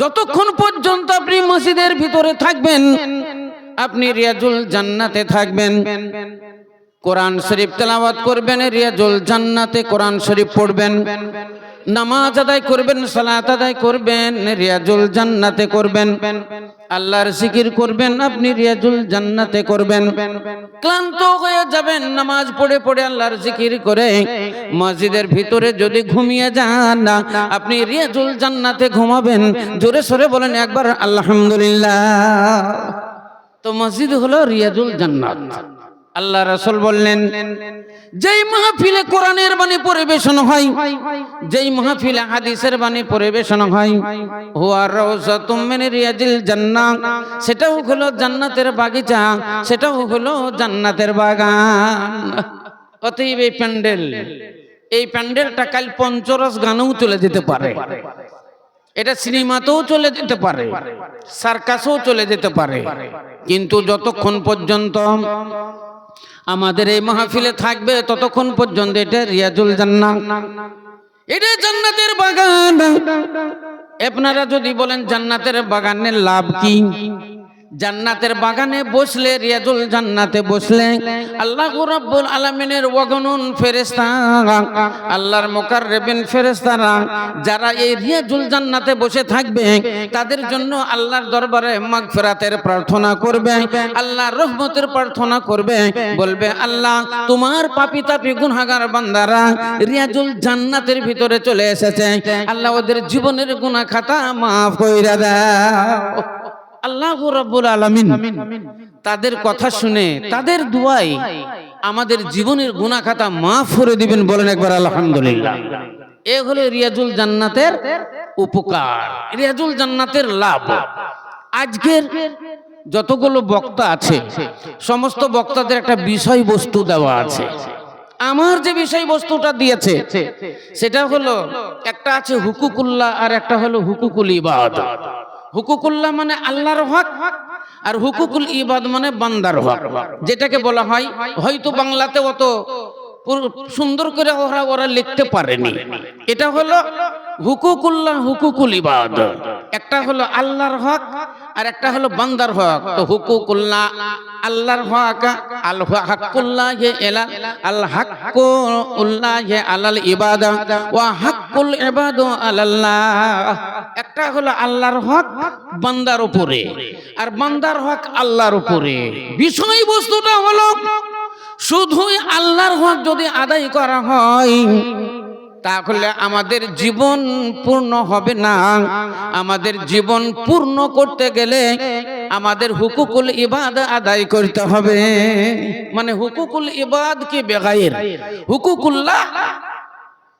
যতক্ষণ পর্যন্ত আপনি মসজিদের ভিতরে থাকবেন, আপনি রিয়াজুল জান্নাতে থাকবেন। কোরআন শরীফ তেলাওয়াত করবেন, রিয়াজুল জান্নাতে কোরআন শরীফ পড়বেন। নামাজ আদায় করবেন, সালাত আদায় করবেন, রিয়াজুল জান্নাতে করবেন। আল্লাহর জিকির করবেন, আপনি রিয়াজুল জান্নাতে করবেন। ক্লান্ত হয়ে যাবেন, নামাজ পড়ে পড়ে আল্লাহর জিকির করে মসজিদের ভিতরে যদি ঘুমিয়ে যান না আপনি রিয়াজুল জান্নাতে ঘুমাবেন। জোরে সরে বলেন একবার, আলহামদুলিল্লাহ। তো মসজিদ হলো রিয়াজুল জান্নাত। আল্লাহ রাসূল বললেন, যেই মাহফিলে কোরআনের বাণী পরিবেশন হয়, যেই মাহফিলে হাদিসের বাণী পরিবেশন হয়, হুয়া রাউজাতুম মিন রিয়াজিল জান্নাহ, সেটাও হলো জান্নাতের বাগিচা, সেটাও হলো জান্নাতের বাগান। অতএব এই প্যান্ডেল, এই প্যান্ডেলটা কাল পঞ্চরস গানেও চলে যেতে পারে। এটা সিনেমাতেও চলে যেতে পারে, সার্কাসেও চলে যেতে পারে। কিন্তু যতক্ষণ পর্যন্ত আমাদের এই মাহফিলে থাকবে ততক্ষণ পর্যন্ত এটা রিয়াজুল জান্নাত। এটা জান্নাতের বাগান। আপনারা যদি বলেন জান্নাতের বাগানের লাভ কি? জান্নাতের বাগানে বসলে, রিয়াজুল জান্নাতে বসলে, আল্লাহ রাব্বুল আলামিনের ওয়াগনুন ফেরেশতা, আল্লাহর মুকাররাবিন ফেরেশতারা যারা এই রিয়াজুল জান্নাতে বসে থাকবে, তাদের জন্য আল্লাহর দরবারে মাগফিরাতের প্রার্থনা করবে, আল্লাহর রহমতের প্রার্থনা করবে, বলবে, আল্লাহ, তোমার পাপি তাপি গুনাহগার বান্দারা রিয়াজুল জান্নাতের ভিতরে চলে এসেছে। আল্লাহ, ওদের জীবনের গুনাহ খাতা মাফ কইরা দাও। আল্লাহ রব্বুল আলামিন তাদের কথা শুনে তাদের দুয়াই আমাদের জীবনের গুনাহ খাতা মাফ করে দিবেন বলেন একবার আলহামদুলিল্লাহ। এ হলো রিয়াজুল জান্নাতের উপকার। রিয়াজুল জান্নাতের লাভ। আজকের যতগুলো বক্তা আছে সমস্ত বক্তাদের একটা বিষয়বস্তু দেওয়া আছে। আমার যে বিষয়বস্তুটা দিয়েছে সেটা হলো একটা আছে হুকুকুল্লাহ আর একটা হলো হুকুকুল ইবাদ হুকুকুল্লাহ মানে আল্লাহর হক, আর হুকুকুল ইবাদ মানে বান্দার হক, যেটাকে বলা হয়, হয়তো বাংলাতে অত সুন্দর করে ওরা ওরা লিখতে পারেনি। এটা হলো হুকুকুল্লাহ হুকুকুল ইবাদ। একটা হলো আল্লাহর হক আর একটা হলো বান্দার হক। তো হুকুকুল্লাহ আল্লাহর হক, আল হাক্কুল্লাহ এলা, আল হাক্কুল্লাহ আলাল ইবাদা, ওয়া হাক্কুল ইবাদু আলাল্লাহ। একটা হলো আল্লাহর হক বান্দার উপরে, আর বান্দার হক আল্লাহর উপরে। বিষয়বস্তুটা হলো, শুধুই আল্লাহর হক যদি আদায় করা হয় তাহলে আমাদের জীবন পূর্ণ হবে না। আমাদের জীবন পূর্ণ করতে গেলে আমাদের হুকুকুল ইবাদ আদায় করতে হবে। মানে হুকুকুল ইবাদ কি বেগাইর? হুকুকুল্লাহ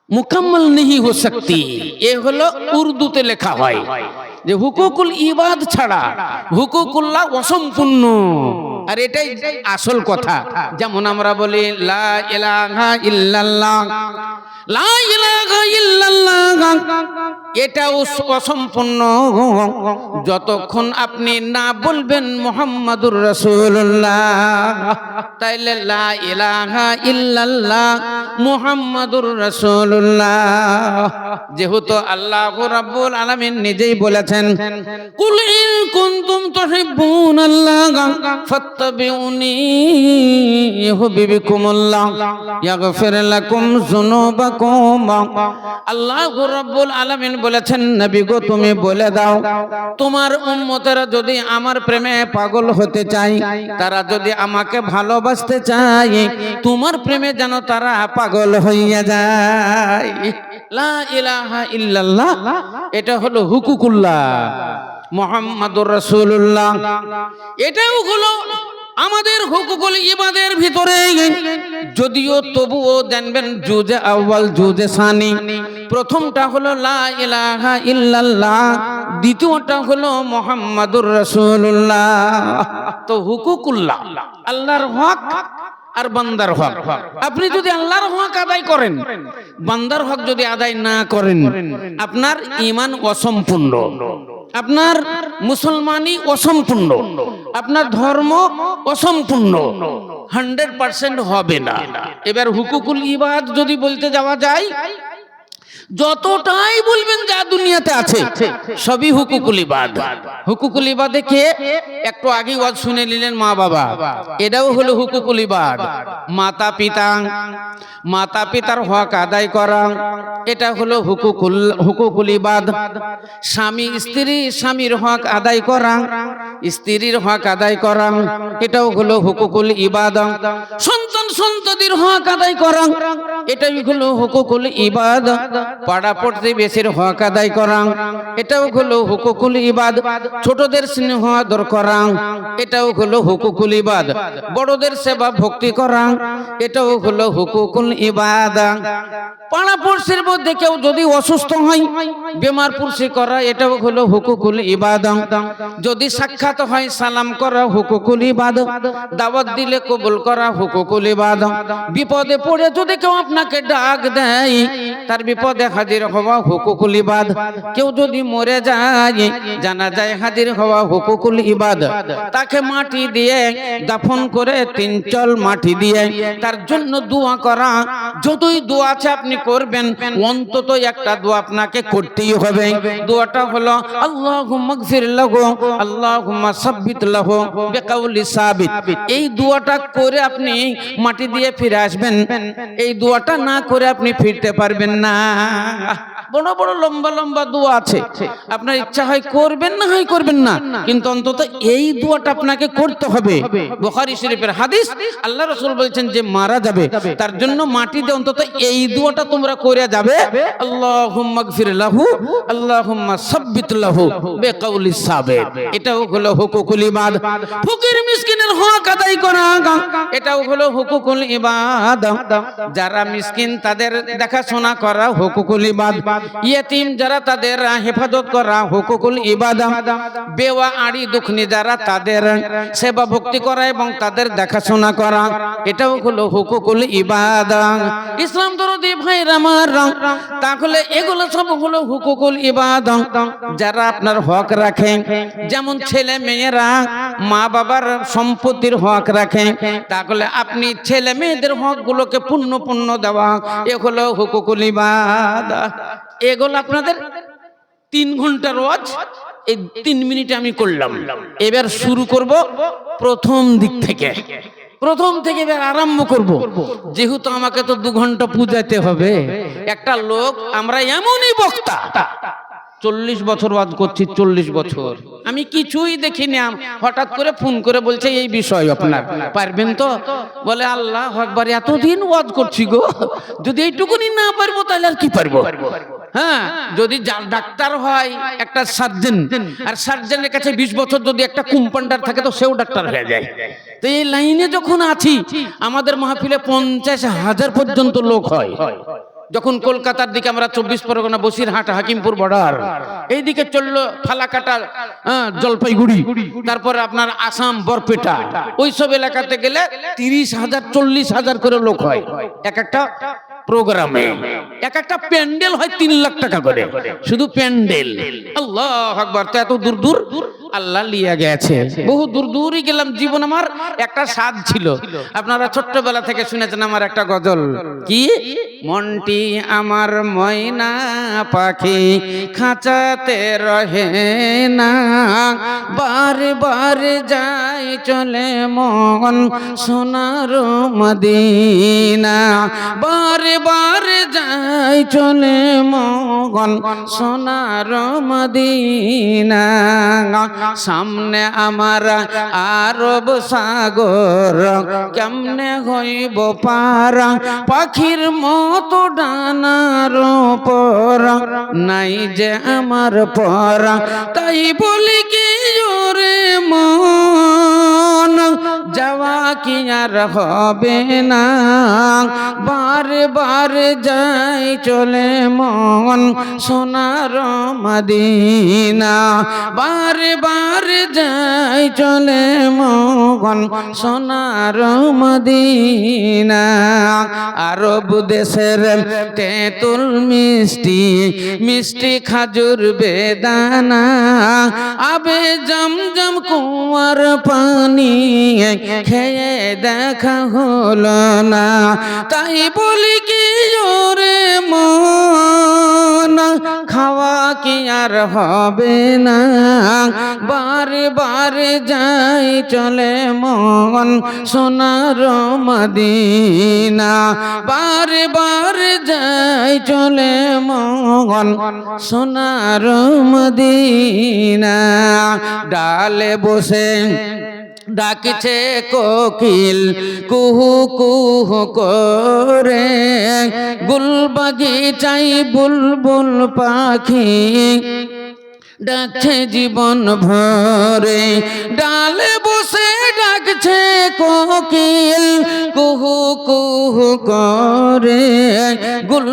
মুকাম্মল নেহি হো শক্তি। এ হলো উর্দুতে লেখা হয় যে হুকুকুল ইবাদ ছাড়া হুকুকুল্লাহ অসম্পূর্ণ। আর এটাই আসল কথা। যেমন আমরা বলি, লা ইলাহা ইল্লাল্লাহ। লা ইলাহা ইল্লাল্লাহ। এটাও অসম্পূর্ণ। যতক্ষণ আপনি না বলবেন মোহাম্মদুর রাসূলুল্লাহ, তাইলে লা ইলাহা ইল্লাল্লাহ, মুহাম্মাদুর রাসূলুল্লাহ। যেহেতু আল্লাহ রাব্বুল আলামিন নিজেই বলেছেন, কুল ইন কুনতুম তুহিব্বুনাল্লাহ আল্লাহ আলামিন বলেছেন তুমি বলে দাও, তোমার যদি আমার প্রেমে পাগল হতে চায়, তারা যদি আমাকে ভালোবাসতে চায়, তোমার প্রেমে যেন তারা পাগল হইয়া যায়। লা ইলাহা এটা হলো হুকুকুল্লাহ। মোহাম্মদুর রাসূলুল্লাহ। এটাও হলো আমাদের হুকুকুল ইবাদের ভিতরে। যদিও তবুও জানবেন জুজে আউয়াল জুজে সানি। প্রথমটা হলো লা ইলাহা ইল্লাল্লাহ, দ্বিতীয়টা হলো মোহাম্মদুর রাসূলুল্লাহ। তো হুকুকুল্লাহ, আল্লাহর হক আর বান্দার হক। আপনি যদি আল্লাহর হক আদায় করেন, বান্দার হক যদি আদায় না করেন, আপনার ইমান অসম্পূর্ণ। আপনার মুসলমানই অসম্পূর্ণ। আপনার ধর্ম অসম্পূর্ণ। হান্ড্রেড পার্সেন্ট হবে না। এবার হুকুকুল ইবাদ যদি বলতে যাওয়া যায় যতটাই বলবেন যা দুনিয়াতে আছে সবই হুকুকুল ইবাদ হুকুকুল ইবাদে কে? একটু আগে ওয়াজ শুনে নিলেন মা বাবা। এটাও হলো হুকুকুল ইবাদ মাতা পিতা মাতা পিতার হক আদায় করা এটা হলো হুকুকুল হুকুকুল ইবাদ স্বামী স্ত্রী স্বামীর হক আদায় করা স্ত্রীর হক আদায় করা এটাও হলো হুকুকুল ইবাদ সন্তান সন্ততির হক আদায় করা এটাই হলো হুকুকুল ইবাদ পাড়া প্রতিবেশীর হক আদায় করাং। এটাও হলো হুকুকুল ইবাদ। ছোটদের স্নেহ আদর করাং। এটাও হলো হুকুকুল ইবাদ। বড়দের সেবা ভক্তি করাং। এটাও হলো হুকুকুল ইবাদ। পাড়া পড়শির মধ্যে কেউ যদি অসুস্থ হয়, বেমার পুরসি করা, এটাও হলো হুকুকুল ইবাদ। যদি সাক্ষাৎ হয়, সালাম করা, হুকুকুল ইবাদ। দাওয়াত দিলে কবুল করা, হুকুকুল ইবাদ। বিপদে পড়ে যদি কেউ আপনাকে ডাক দেয়, তার বিপদে হাজির হওয়া হুকুকুল ইবাদ। কেউ যদি মরে যায়, জানা যায় হাজির হওয়া হুকুকুল ইবাদ। তাকে মাটি দিয়ে দাফন করে তিন চল মাটি দিয়ে তার জন্য দোয়া করা। যতই দোয়া আছে আপনি করবেন, অন্তত একটা দোয়া আপনাকে করতেই হবে। দোয়াটা হলো, আল্লাহুম্মা গফির লাহু, আল্লাহুম্মা সাব্বিত লাহু বিকাউলি সাবিত। এই দোয়াটা করে আপনি মাটি দিয়ে ফিরে আসবেন। এই দোয়াটা না করে আপনি ফিরতে পারবেন না। ah বড় বড় লম্বা লম্বা দোয়া আছে। আপনার ইচ্ছা হয় করবেন না হয় করবেন না কিন্তু অন্তত এই দোয়াটা আপনাকে করতে হবে। বুখারী শরীফের হাদিস আল্লাহ রাসূল বলছেন যে মারা যাবে তার জন্য মাটিতে অন্তত এই দোয়াটা তোমরা করে যাবে। আল্লাহুম্মা গফির লাহু আল্লাহুম্মা সাব্বিত লাহু বিকাউলি সাবিত। এটাও হলো হুকুকুল ইবাদ। ফকির মিসকিনের হক আদায় করা এটাও হলো হুকুকুল ইবাদ। যারা মিসকিন তাদের দেখাশোনা করা হুকুকুল ইবাদ। ইয়েতিম যারা তাদের হেফাজত করা হুকুকুল ইবাদ, বেওয়া আড়ি দুখনি যারা তাদের সেবা ভক্তি করা এবং তাদের দেখাশোনা করা, এটাও হলো হুকুকুল ইবাদ। ইসলাম দরদি ভাই আমার তাহলে এগুলো সব হলো হুকুকুল ইবাদ। যারা আপনার হক রাখে, যেমন ছেলে মেয়েরা মা বাবার সম্পত্তির হক রাখে, তাহলে আপনি ছেলে মেয়েদের হক গুলোকে পূর্ণ পূর্ণ দেওয়া এগুলো হুকুকুল ইবাদ। এগুলো আপনাদের তিন ঘণ্টার ওয়াজ। এই তিন মিনিটে আমি করলাম। এবার শুরু করব প্রথম দিক থেকে। প্রথম থেকে এবার আরম্ভ করব। যেহেতু আমাকে তো দু ঘণ্টা পূজাতে হবে, একটা লোক আমরা এমনই বক্তা। চল্লিশ বছর ওয়াজ করছি, চল্লিশ বছর। আমি কিছুই দেখিনি হঠাৎ করে ফোন করে বলছে এই বিষয় আপনার। পারবেন তো? বলে আল্লাহ একবার এতদিন ওয়াজ করছি গো। যদি এইটুকুনি না পারব, তাহলে আর কি পারব? হ্যাঁ যদি যা- ডাক্তার হয় একটা সার্জেন আর সার্জেনের কাছে বিশ বছর যদি একটা কুম্পান্ডার থাকে তো সেও ডাক্তার হয়ে যায়। তো এই লাইনে যখন আছি আমাদের মাহফিলে পঞ্চাশ হাজার পর্যন্ত লোক হয়। যখন কলকাতার দিকে আমরা চব্বিশ পরগনা বসিরহাট হাকিমপুর বর্ডার এইদিকে চলল ফালাকাটা হ্যাঁ, জলপাইগুড়ি তারপরে আপনার আসাম বরপেটা ওইসব এলাকাতে গেলে তিরিশ হাজার চল্লিশ হাজার করে লোক হয়। এক একটা প্রোগ্রামে এক একটা প্যান্ডেল হয় তিন লাখ টাকা করে। শুধু প্যান্ডেল। আল্লাহ আকবার, তো এত দূর দূর? আল্লাহ লিয়া গেছে। বহু দূর দূরই গেলাম জীবন আমার একটা স্বাদ ছিল। আপনারা ছোট্টবেলা থেকে শুনেছেন আমার একটা গজল। কি? মনটি আমার ময়না পাখি খাঁচাতে রহে না। বারে বারে যাই চলে মন সোনার মদিনা। বারে বারে যাই চলে মগন সোনার মদিনা। সামনে আমার আরব সাগর, কেমনে হইব পারা? পাখির মতো ডানার পর নাই যে আমার পরা। তাই বলি কি জোরে মন, যাওয়া কি আর হবে না? বারে বারে যাই চলে মন, সোনার মদিনা। বারে বারে যাই চলে মন সোনার মদিনা। আরব দেশের তেঁতুল মিষ্টি মিষ্টি খাজুর বেদানা। আবে জমজম কুয়ার পানি খেয়ে দেখা হলো না। তাই বলি কি রে মন, খাওয়া কি আর হবে না? বারে বারে যাই চলে মন সোনার মদিনা। বারে বারে যাই চলে মন সোনার মদিনা। ডালে বসে ডাকছে কোকিল, কুহু কুহু করে। গুল বাগিচাই বুলবুল পাখি ডাকছে জীবন ভরে, ডালে বসে ডাকছে কোকিল। কুহু কুহু করে গুল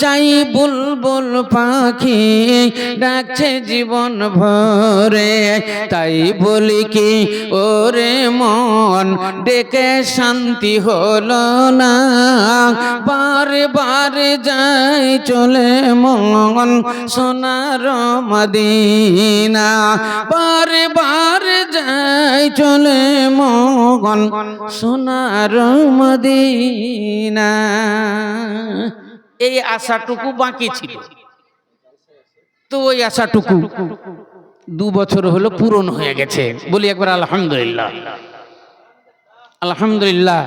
চাই বুলবুল পাখি। ডাকছে জীবন ভরে, তাই বলি কি, ওরে মন, ডেকে শান্তি হলো না। বারে বারে যাই চলে মন, সোনার মদিনা, বারে বারে যাই চলে মন সোনার মদিনা। এই আশাটুকু বাকি ছিল। তো ওই আশাটুকু দু বছর হলো পূরণ হয়ে গেছে। বলি একবার আলহামদুলিল্লাহ। আলহামদুলিল্লাহ।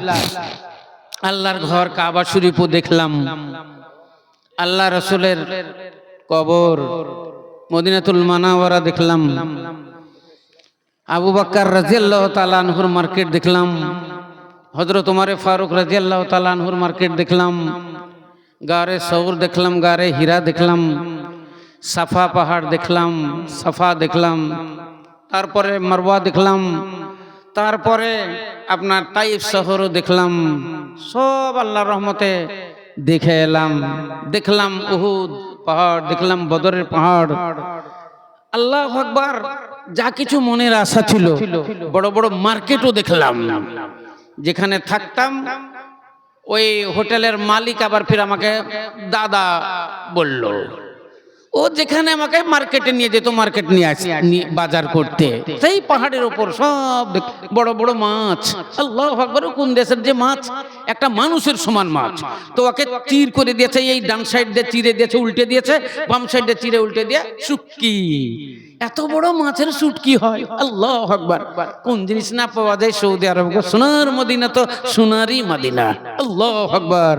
আল্লাহর ঘর কাবা শরীফও দেখলাম। আল্লাহ রসুলের কবর মদিনাতুল মানাওয়ারা দেখলাম। আবু বাক্কার রাজিয়াল্লাহ তালানহুর মার্কেট দেখলাম। হজরত উমারে ফারুক রাজিয়াল্লাহ তালানহুর মার্কেট দেখলাম। গারে সৌর দেখলাম, গারে হীরা দেখলাম। সাফা পাহাড় দেখলাম, সাফা দেখলাম। তারপরে মারওয়া দেখলাম। তারপরে আপনার তাইফ শহরও দেখলাম। সব আল্লাহ রহমতে দেখে এলাম। দেখলাম উহুদ। পাহাড়, দেখলাম বদরের পাহাড়। আল্লাহ আকবার, যা কিছু মনের আশা ছিল, বড় বড় মার্কেটও দেখলাম। যেখানে থাকতাম, ওই হোটেলের মালিক আবার ফির আমাকে দাদা বলল। ও যেখানে আমাকে মার্কেটে নিয়ে যেত মার্কেট নিয়ে আস বাজার করতে। সেই পাহাড়ের ওপর সব বড় বড় মাছ। আল্লাহ আকবর কোন দেশের যে মাছ? একটা মানুষের সমান মাছ। তো ওকে চির করে দিয়েছে এই ডান সাইড দিয়ে চিরে দিয়েছে উল্টে দিয়েছে বাম সাইড দিয়ে চিরে উল্টে দিয়ে শুটকি। এত বড় মাছের শুটকি হয়। আল্লাহ আকবার। কোন জিনিস না পাওয়া যায় সৌদি আরব সোনার মদিনা তো সোনারই মদিনা। আল্লাহ আকবার।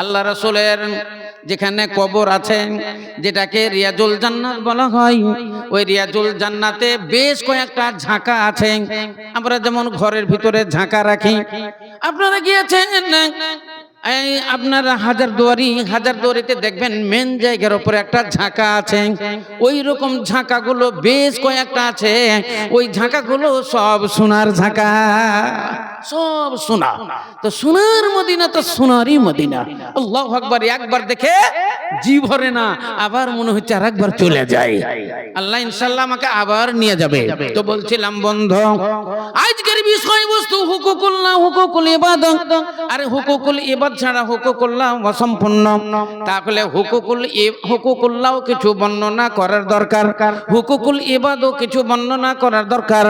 আল্লাহ রাসূলের যেখানে কবর আছে, যেটাকে রিয়াজুল জান্নাত বলা হয়, ওই রিয়াজুল জান্নাতে বেশ কয়েকটা ঝাঁকা আছে। আমরা যেমন ঘরের ভিতরে ঝাঁকা রাখি। আপনারা গিয়েছেন? এই আপনার হাজার দুয়ারি হাজার দুয়ারিতে দেখবেন মেন জায়গার উপরে একটা ঝাঁকা আছে। ওই রকম ঝাঁকাগুলো বেশ কয়েকটা আছে। ওই ঝাঁকাগুলো সব সোনার ঝাঁকা। সব সোনা তো সোনার মদিনা তো সোনারই মদিনা। আল্লাহ আকবার একবার দেখে জি ভরে না আবার মনে হচ্ছে আর একবার চলে যায়। আল্লাহ ইনশাল্লাহ আমাকে আবার নিয়ে যাবে। তো বলছিলাম বন্ধ আজকের বিষয়বস্তু হুকুকুল্লাহ হুকুকুল ইবাদত আরে হুকুকুল ইবাদ ছাড়া হুকুকুল্লাহ অসম্পূর্ণ তাহলে হুকুকুল হুকুকুল্লাহ কিছু বর্ণনা করার দরকার। হুকুকুল ইবাদও কিছু বর্ণনা করার দরকার।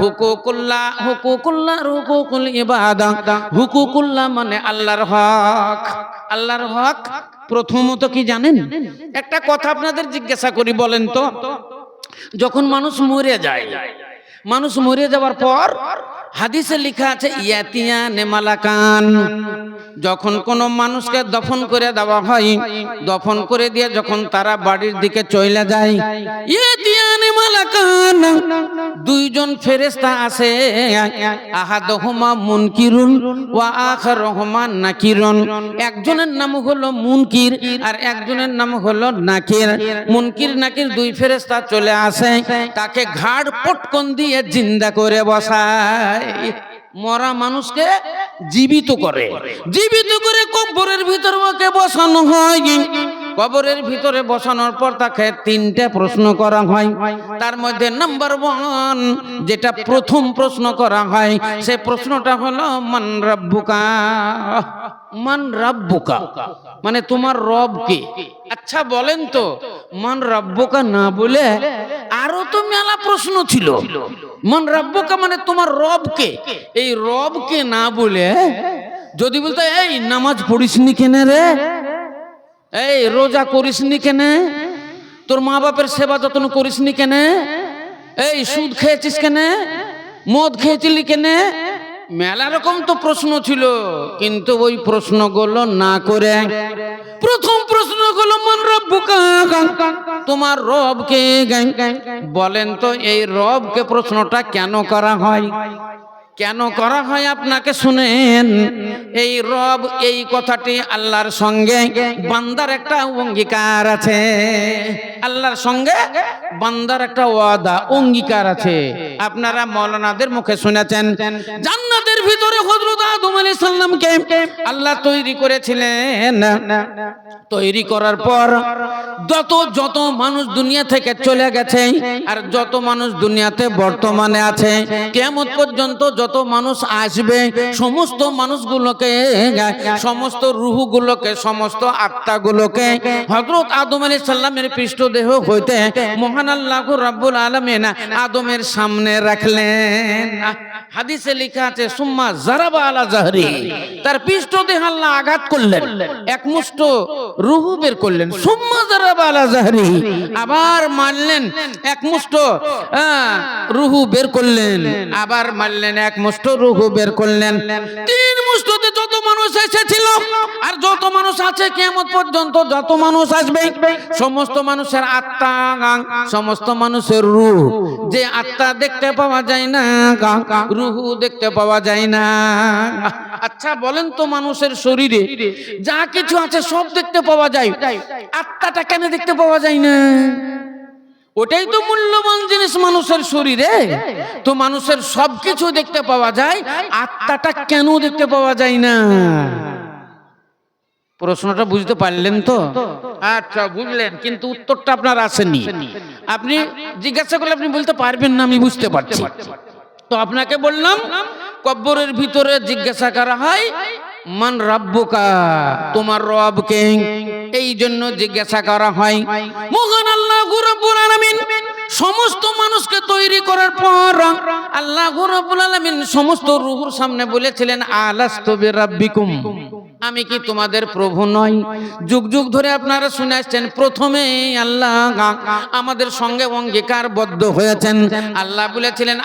হুকুকুল্লাহ হুকুকুল্লাহ আর হুকুকুল ইবাদা হুকুকুল্লাহ মানে আল্লাহর হক। আল্লাহর হক প্রথমত কি জানেন? একটা কথা আপনাদের জিজ্ঞাসা করি বলেন তো। যখন মানুষ মরে যায়, মানুষ মরে যাওয়ার পর হাদিসে লেখা আছে ইয়াতিয়া নেমালাকান যখন কোন মানুষকে দফন করে দেওয়া হয়, দফন করে দিয়ে যখন তারা বাড়ির দিকে চলে যায় ইয়াতিয়া দুইজন ফেরেশতা আছে, আহাদহুমা মুনকিরুন ওয়া আখারহুমা নাকিরুন। একজনের নাম হলো মুনকির আর একজনের নাম হলো নাকির। মুনকির নাকির দুই ফেরেশতা চলে আসে, তাকে ঘাড় পটকন দিয়ে জিন্দা করে বসায়। মরা মানুষকে জীবিত করে। জীবিত করে কবরের ভিতর ওকে বসানো হয়? কবরের ভিতরে বসানোর পর তাকে তিনটা প্রশ্ন করা হয়। তার মধ্যে নাম্বার ওয়ান, যেটা প্রথম প্রশ্ন করা হয়, সে প্রশ্নটা হলো, মান রাব্বুকা? মান রাব্বুকা? মানে তোমার রব কে? আচ্ছা বলেন তো মান রাব্বুকা না বলে আরও তো মেলা প্রশ্ন ছিল। মান রাব্বুকা মানে তোমার রব কে এই রব কে না বলে যদি বলতো, এই নামাজ পড়িসনি কেন রে? এই রোজা করিসনি কেনে? তোর মা বাপের সেবা যত্ন করিসনি কেনে? এই সুদ খেয়েছিস কেনে? মদ খেয়েছিলি কেনে? মেলা রকম তো প্রশ্ন ছিল, কিন্তু ওই প্রশ্নগুলো না করে প্রথম প্রশ্নগুলো মন রব্বুকা তোমার রবকে বলেন তো এই রবকে প্রশ্নটা কেন করা হয়? কেন করা হয় আপনাকে শুনেন? এই রব এই কথাটি আল্লাহর সঙ্গে বান্দার একটা অঙ্গীকার আছে। আল্লাহর সঙ্গে বান্দার একটা ওয়াদা, অঙ্গীকার আছে। আপনারা মৌলানাদের মুখে শুনেছেন, জান্নাতের ভিতরে হযরত আদম আলাইহিস সালামকে আল্লাহ তৈরি করেছিলেন। তৈরি করার পর যত যত মানুষ দুনিয়া থেকে চলে গেছে আর যত মানুষ দুনিয়াতে বর্তমানে আছে কেমন পর্যন্ত যত মানুষ আসবে, সমস্ত মানুষগুলোকে, সমস্ত রুহুগুলোকে, সমস্ত আত্মাগুলোকে হজরত আদম আলী সাল্লামের পৃষ্ঠদেহ হইতে মহান আল্লাহ রাব্বুল আলমিন আদমের সামনে রাখলেন। হাদিসে লেখা আছে, সুম্মা জারাবা আলা জাহরি তার পৃষ্ঠদেহ আল্লাহ আঘাত করলেন রুহু বের করলেন। সুম্মা আলা জাহরি। আবার মারলেন রুহু বের করলেন। আবার মারলেন রুহু বের করলেন। তিন মুষ্টতে যত মানুষ এসেছিল, আর যত মানুষ আছে কেমন পর্যন্ত যত মানুষ আসবে, সমস্ত মানুষের আত্মা, সমস্ত মানুষের রুহ। যে আত্মা দেখতে পাওয়া যায় না, রুহু দেখতে পাওয়া যায় না। আচ্ছা বলেন তো মানুষের শরীরে যা কিছু আছে সব দেখতে পাওয়া যায়। আত্মাটা কেন দেখতে পাওয়া যায় না? ওটাই তো মূল্যবান জিনিস মানুষের শরীরে। তো মানুষের সবকিছু দেখতে পাওয়া যায়, আত্মাটা কেন দেখতে পাওয়া যায় না? প্রশ্নটা বুঝতে পারলেন তো? আচ্ছা বুঝলেন, কিন্তু উত্তরটা আপনার আসেনি। আপনি জিজ্ঞাসা করলে আপনি বলতে পারবেন না, আমি বুঝতে পারছি। তো আপনাকে বললাম, কব্বরের ভিতরে জিজ্ঞাসা করা হয়, মান রাব্বুকা? তোমার রব কে? এই জন্য জিজ্ঞাসা করা হয়, মহান আল্লাহ রাব্বুল আলামিন, সমস্ত মানুষকে তৈরি করার পর আল্লাহ রাব্বুল আলামিন সমস্ত রুহুর সামনে বলেছিলেন, আলাস্তু বিরাব্বিকুম। আমি কি তোমাদের প্রভু নই? যুগ যুগ ধরে আপনারা শুনে আসছেন, প্রথমে আল্লাহ আমাদের সঙ্গে অঙ্গীকারবদ্ধ হয়েছেন। আল্লাহ বলেছিলেন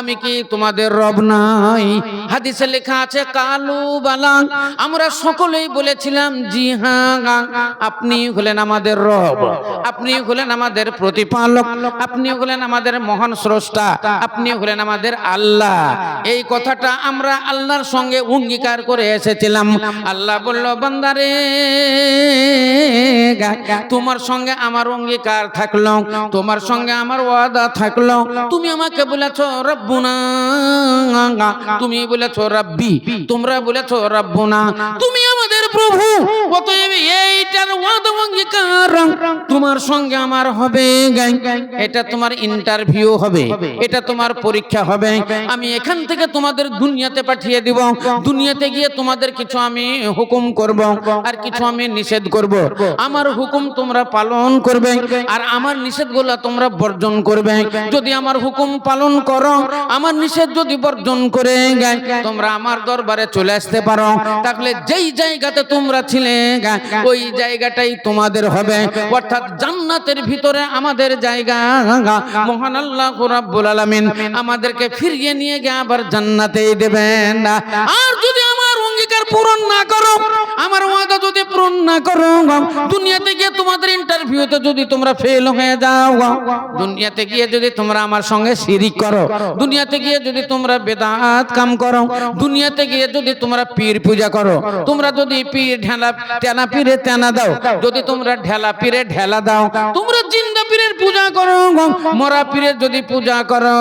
আমি কি তোমাদের রব নাই? হাদিসে লেখা আছে, কালু বালা, আমরা সকলেই বলেছিলাম, জি হ্যাঁ আপনি হলেন আমাদের রব, আপনি হলেন আমাদের প্রতিপালক, আপনি হলেন আমাদের মহান স্রষ্টা, আপনি হলেন আমাদের আল্লাহ। এই কথাটা আমরা আল্লাহর সঙ্গে অঙ্গীকার করে এসেছিলাম। আল্লাহ বলল বান্দারে তোমার সঙ্গে আমার অঙ্গীকার থাকল তোমার সঙ্গে আমার ওয়াদা থাকল। তুমি আমাকে বলেছ রব্বুনা তুমি বলেছ রব্বি। তোমরা বলেছ রব্বুনা। তুমি আমাদের প্রভু। অতএব এইটার ওয়াদা অঙ্গীকার তোমার সঙ্গে আমার হবে এটা তোমার ইন্টারভিউ হবে, এটা তোমার পরীক্ষা হবে। আমি এখান থেকে তোমাদের দুনিয়াতে পাঠিয়ে দিব। দুনিয়াতে গিয়ে তোমাদের কিছু আমি হুকুম করব আর কিছু আমি নিষেধ করব। আমার হুকুম তোমরা পালন করবে আর আমার নিষেধগুলো তোমরা বর্জন করবে। যদি আমার হুকুম পালন করো, আমার নিষেধ যদি বর্জন করে তোমরা আমার দরবারে চলে আসতে পারো। তাহলে যেই জায়গাতে তোমরা ছিলে ওই জায়গাটাই তোমাদের হবে। অর্থাৎ জান্নাতের ভিতরে আমাদের জায়গা মহান আল্লাহ রাব্বুল আলামিন আমাদেরকে ফিরিয়ে নিয়ে গিয়ে আবার জান্নাতেই দেবেন আর যদি আমার অঙ্গীকার পূরণ না করো, আমার ওয়াদা যদি পূরণ না করো, দুনিয়াতে গিয়ে তোমাদের ইন্টারভিউতে যদি তোমরা ফেল হয়ে যাও, দুনিয়াতে গিয়ে যদি তোমরা আমার সঙ্গে শিরিক করো, দুনিয়াতে গিয়ে যদি তোমরা বেদাত কাম করো, দুনিয়াতে গিয়ে যদি তোমরা পীর পূজা করো, তোমরা যদি পীর ঢেলা, টেনা পীরে তেনা দাও, যদি তোমরা ঢেলা পীরে ঢেলা দাও, তোমরা জিন্দা পীরের পূজা করো, মরা পীরের যদি পূজা করো,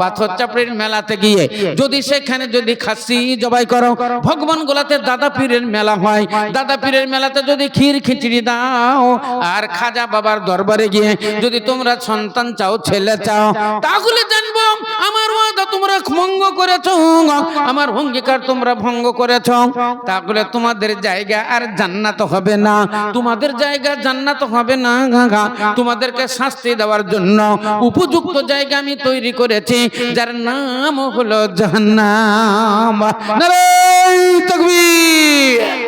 পাথর চাপড়ির মেলাতে গিয়ে যদি সেখানে যদি খাসি জবাই করো ভগবান গোলাতে দাদা পীরের মেলা হয়। দাদা পীরের মেলাতে যদি ক্ষীর খিচড়ি দাও আর খাজা বাবার দরবারে গিয়ে যদি তোমরা সন্তান চাও ছেলে চাও তাহলে জানব আমার ওয়াদা তোমরা ভঙ্গ করেছ। আমার অঙ্গীকার তোমরা ভঙ্গ করেছ। তাহলে তোমাদের জায়গা আর জান্নাত হবে না। তোমাদের জায়গা জান্নাত হবে না তোমাদেরকে শাস্তি দেওয়ার জন্য উপযুক্ত জায়গা আমি তৈরি করেছি যার নাম হলো জাহান্নাম। নারায়ণ! তাকবীর